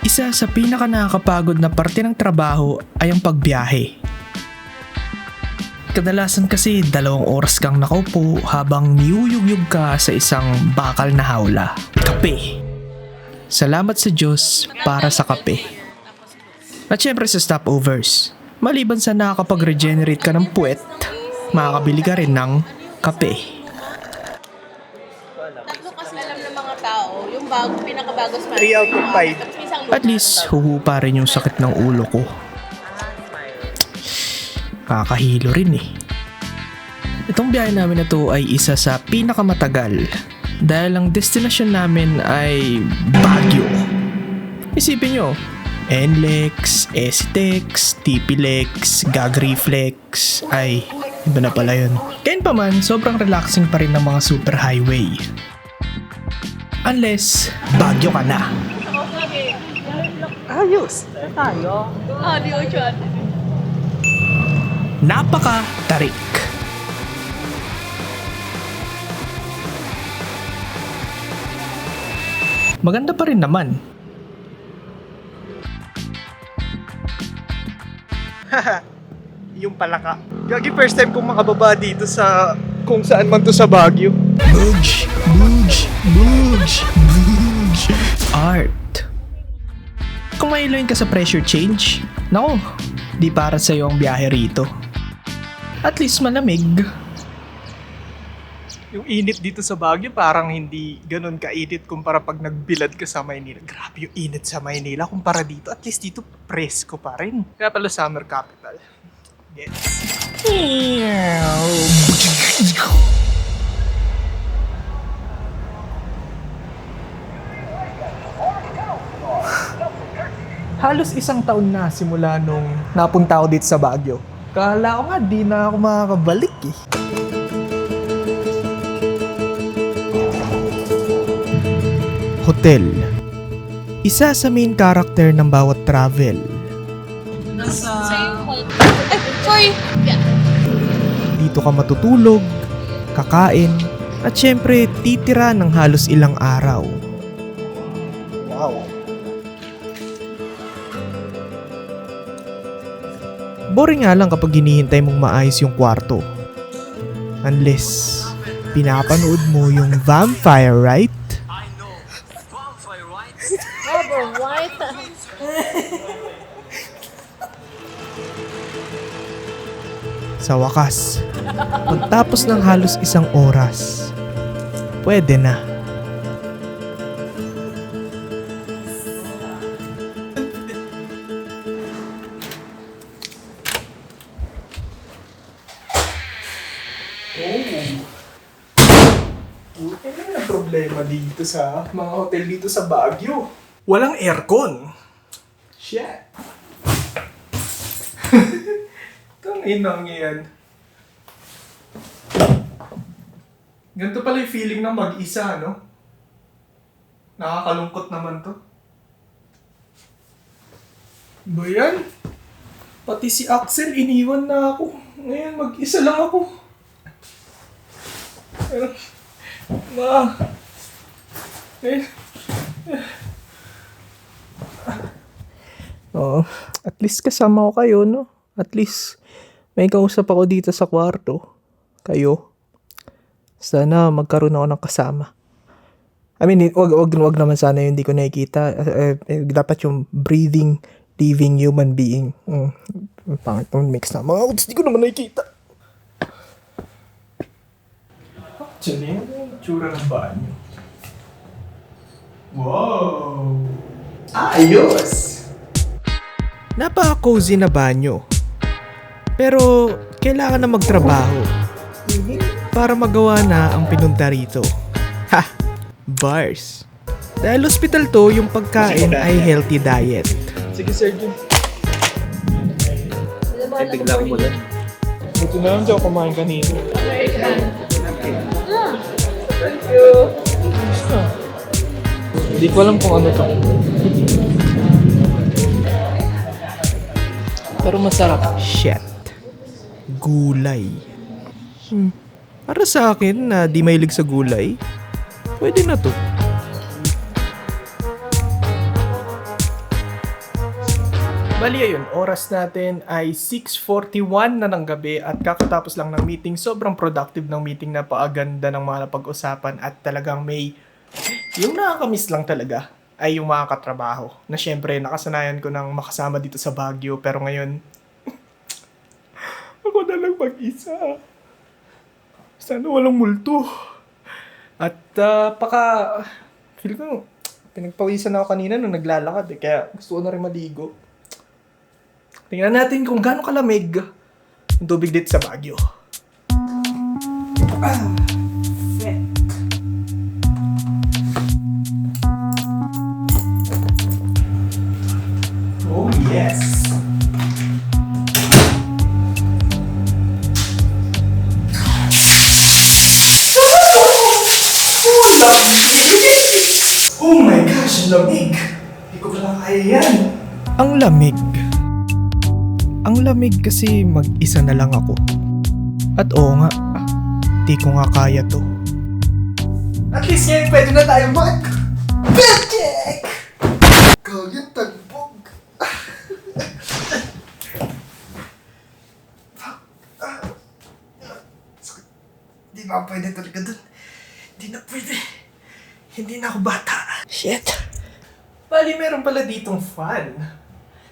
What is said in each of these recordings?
Isa sa pinaka nakakapagod na parte ng trabaho ay ang pagbiyahe. Kadalasan kasi dalawang oras kang nakaupo habang niyuyugyug ka sa isang bakal na hawla. Kape. Salamat sa Diyos para sa kape. At syempre sa stopovers. Maliban sa nakakapag-regenerate ka ng puwet, makakabili ka rin ng kape. Tatlo kasi alam ng mga tao, yung bago, pinakabago sa Three out of five. At least, huhupa rin yung sakit ng ulo ko. Kakahilo rin eh. Itong biyahe namin na to ay isa sa pinakamatagal dahil ang destinasyon namin ay Baguio. Isipin nyo, NLEX, STEX, TPLEX, Gagriflex, ay iba na pala yun. Kain pa man, sobrang relaxing pa rin ng mga super highway. Unless, Baguio ka na. Ayos. Tayo. Ah, di siya. napaka tarik. Maganda pa rin naman. Yung palaka. Gagi first time kong makababa dito sa kung saan man to sa Baguio. Booge, booge, booge, booge. Art. Kung mailoyin ka sa pressure change, nako, di para sa'yo ang biyahe rito. At least malamig. Yung init dito sa Baguio parang hindi ganun kainit kumpara pag nagbilad ka sa Maynila. Grabe yung init sa Maynila kumpara dito. At least dito presko pa rin. Kaya pala summer capital. Yes. Halos isang taon na simula nung napunta ako dito sa Baguio. Kala ko nga di na ako makakabalik eh. Hotel. Isa sa main character ng bawat travel. Sorry! Dito ka matutulog, kakain, at syempre titira ng halos ilang araw. Wow. Boring nga lang kapag hinihintay mong maayos yung kwarto. Unless, pinapanood mo yung vampire, right? Oh, bro, Sa wakas, pagtapos ng halos isang oras, pwede na. Na problema dito sa mga hotel dito sa Baguio? Walang aircon. Shit. Itong inang yan. Ganito pala yung feeling ng mag-isa, no? Nakakalungkot naman to. Ba yan? Pati si Axel, iniwan na ako. Ngayon, mag-isa lang ako. Eh, Ma. Eh. Oo, at least kasama ko kayo, no? At least may kausap ako dito sa kwarto. Kayo. Sana magkaroon ako ng kasama. I mean, wag, wag, wag naman sana yung hindi ko nakikita. Eh, eh, dapat yung breathing, living human being. Mm. Pangit ng mix na. Mga kuts, di ko naman nakikita. Actually, ano yung tsura ng banyo? Wow! Ayos! Napaka-cozy na banyo. Pero, kailangan na magtrabaho. Para magawa na ang pinunta rito. Ha! Bars. Dahil hospital to, yung pagkain ay healthy diet. Sige, Sir Jun. Ay, bigla ko muna. Buti na lang dyan kumain kanina. Hindi ko alam kung ano to. Pero masarap. Shit. Gulay. Hmm. Para sa akin na di mahilig sa gulay, pwede na to. Bali ayun, oras natin ay 6.41 na ng gabi at kakatapos lang ng meeting. Sobrang productive ng meeting, napakaganda ng mga napag-usapan at talagang may... Yung nakakamiss lang talaga ay yung mga katrabaho. Na syempre, nakasanayan ko ng makasama dito sa Baguio pero ngayon, na lang mag-isa. Sana walang multo. At ah, paka, feel ko, pinagpawisan ako kanina nung naglalakad eh, kaya gusto ko na rin maligo. Tingnan natin kung gaano kalamig yung tubig dito sa Baguio. Ah. Oh yes! Ko pala kaya yan. Ang lamig. Ang lamig kasi mag-isa na lang ako. At oo nga, di ko nga kaya to. At least ngayon pwede na tayo mag... Check! Kaya tagbog. Di ba pwede talaga dun? Hindi na pwede. Hindi na ako bata. Shit. Bali, meron pala ditong fan.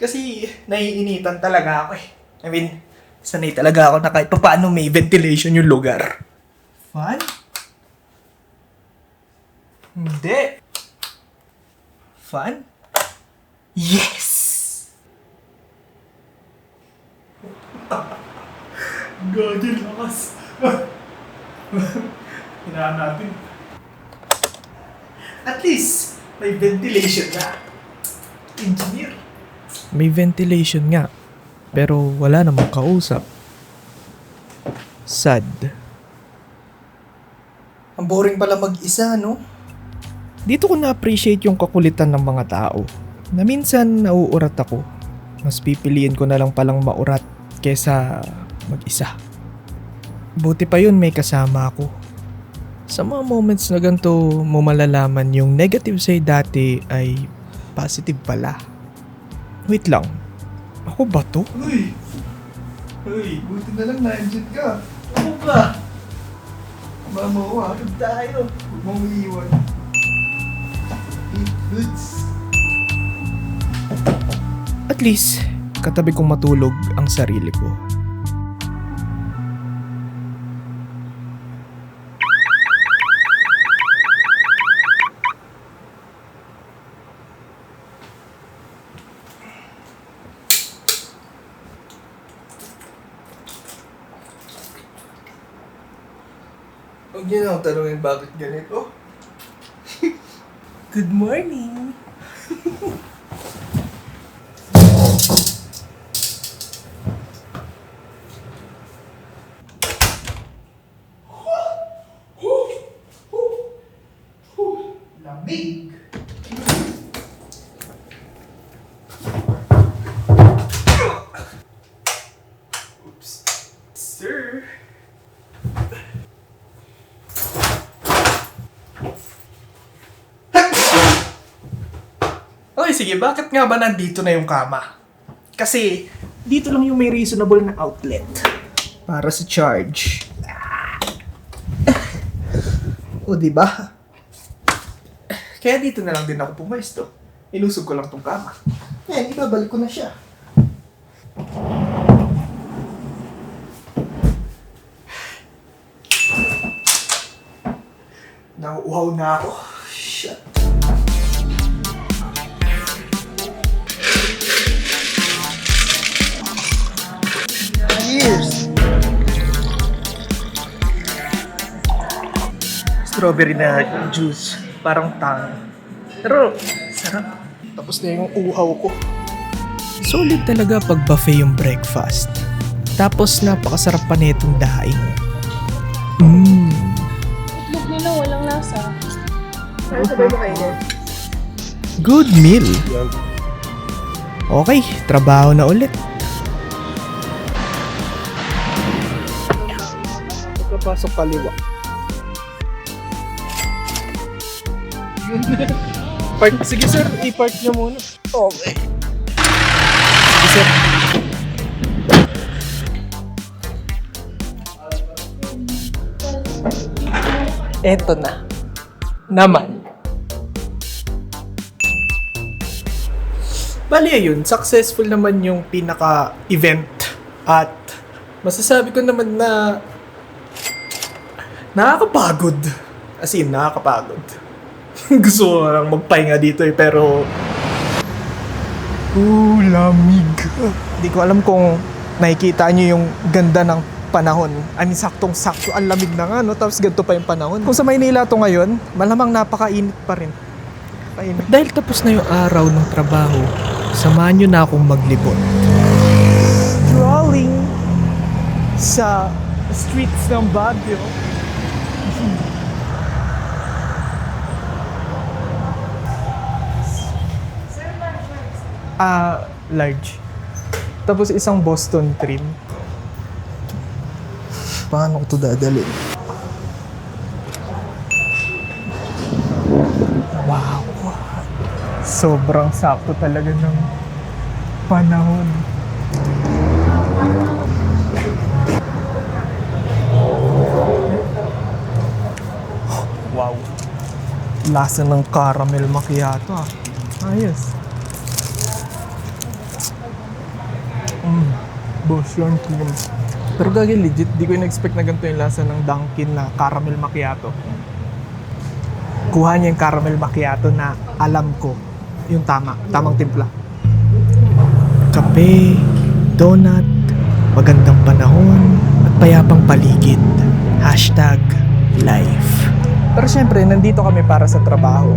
Kasi naiinitan talaga ako eh. I mean, sanay talaga ako na kahit paano may ventilation yung lugar. Fan? Hindi. Fan? Yes! Gagi lakas. Hinaan natin. At least, may ventilation na. Engineer. May ventilation nga. Pero wala namang kausap. Sad. Ang boring pala mag-isa, no? Dito ko na-appreciate yung kakulitan ng mga tao. Na minsan nauurat ako. Mas pipiliin ko na lang palang maurat kesa mag-isa. Buti pa yun may kasama ako. Sa mga moments na ganito, mo malalaman yung negative side dati ay positive pala. Wait lang. Ako ba to? Uy! Uy, buti na lang na-engine ka. Ako ba? Mama harap tayo. Huwag mong iiwan. At least, katabi kong matulog ang sarili ko. Huwag niyo na akong tanungin bakit ganito. Good morning! Lamig! Oops. Sir! Okay, sige. Bakit nga ba nandito na yung kama? Kasi, dito lang yung may reasonable na outlet. Para sa charge. o, di ba? Kaya dito na lang din ako pumesto. Ilusog ko lang tong kama. Ngayon, ibabalik ko na siya. Nauuhaw na ako. Shit. Strawberry na juice. Parang tang. Pero, sarap. Tapos na yung uhaw ko. Solid talaga pag buffet yung breakfast. Tapos napakasarap pa nitong daing. Mmm. Itlog nila walang lasa. Ano sabay mo kainin? Good meal. Okay, trabaho na ulit. Pagkapasok kaliwa. Park, sige sir, i-park niyo muna. Okay. sir. Eto na. Naman. Bali ayun, successful naman yung pinaka-event. At masasabi ko naman na nakakapagod. As in, nakakapagod. Gusto ko lang magpahinga dito eh, pero... Uh, lamig. Hindi ko alam kung nakikita nyo yung ganda ng panahon. I mean, saktong-sakto. Ang lamig na nga, no? Tapos ganito pa yung panahon. Kung sa Maynila to ngayon, malamang napakainit pa rin. Painit. Dahil tapos na yung araw ng trabaho, samahan nyo na akong maglibot. Strolling sa streets ng Baguio. Ah, large. Tapos isang Boston trim. Paano ko to dadalhin? Wow. Sobrang sakto talaga ng panahon. Wow. Lasa ng caramel macchiato ah. Ayos. Mm. Boston cream. Pero gagi legit, di ko in-expect na ganito yung lasa ng Dunkin na caramel macchiato. Kuha niya yung caramel macchiato na alam ko yung tama, tamang timpla. Kape, donut, magandang panahon, at payapang paligid. Hashtag life. Pero syempre, nandito kami para sa trabaho.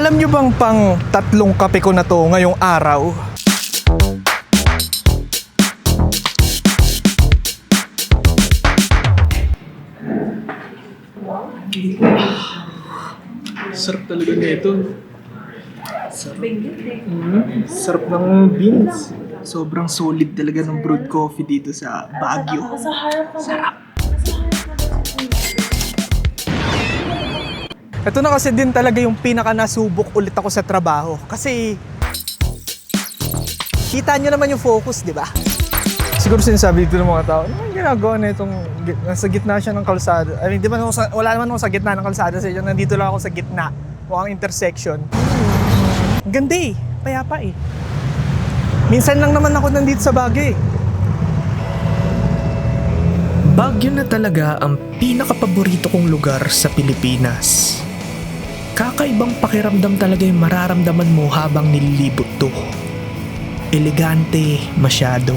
Alam nyo bang pang tatlong kape ko na to ngayong araw? Sarap talaga nito. Sarap. Mm, sarap ng beans. Sobrang solid talaga ng brewed coffee dito sa Baguio. Sarap. Ito na kasi din talaga yung pinaka nasubok ulit ako sa trabaho. Kasi kita nyo naman yung focus, di ba? Siguro sinasabi dito ng mga tao, ano yung ginagawa na itong nasa gitna siya ng kalsada? I mean, di ba wala naman ako sa gitna ng kalsada sa inyo, nandito lang ako sa gitna. Mukhang intersection. Ang Ganda eh, payapa eh. Minsan lang naman ako nandito sa bagay eh. Baguio na talaga ang pinakapaborito kong lugar sa Pilipinas. Kakaibang pakiramdam talaga yung mararamdaman mo habang nililibot to. Elegante, masyado.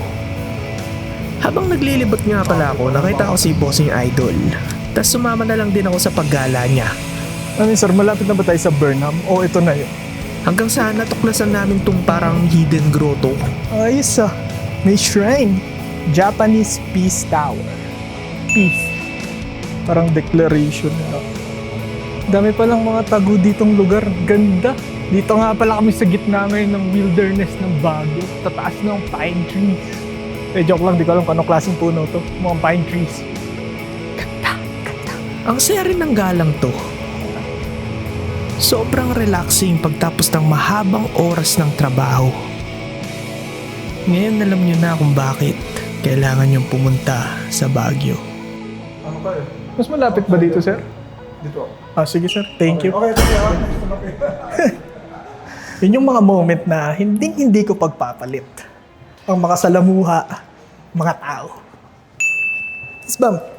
Habang naglilibot nga pala ako, nakita ko si Bossing Idol. Tapos sumama na lang din ako sa paggala niya. Ano yun, sir, malapit na ba tayo sa Burnham? O ito na yun? Hanggang sa natuklasan namin tong parang hidden grotto. Ayos ah. May shrine. Japanese Peace Tower. Peace. Parang declaration nila. Dami palang mga tago ditong lugar. Ganda. Dito nga pala kami sa gitna ngayon ng wilderness ng Baguio. Tataas ng pine trees. Eh, joke lang, di ko alam kung anong klaseng puno to. Mga pine trees. Ang saya rin ng galang to. Sobrang relaxing pagtapos ng mahabang oras ng trabaho. Ngayon alam nyo na kung bakit kailangan nyong pumunta sa Baguio. Ano? Mas malapit ba dito, sir? Dito. Ah, sige, sir. Thank you. Okay, sige ah. Yun yung mga moment na hindi hindi ko pagpapalit. Ang makasalamuha, mga tao. Yes, bam.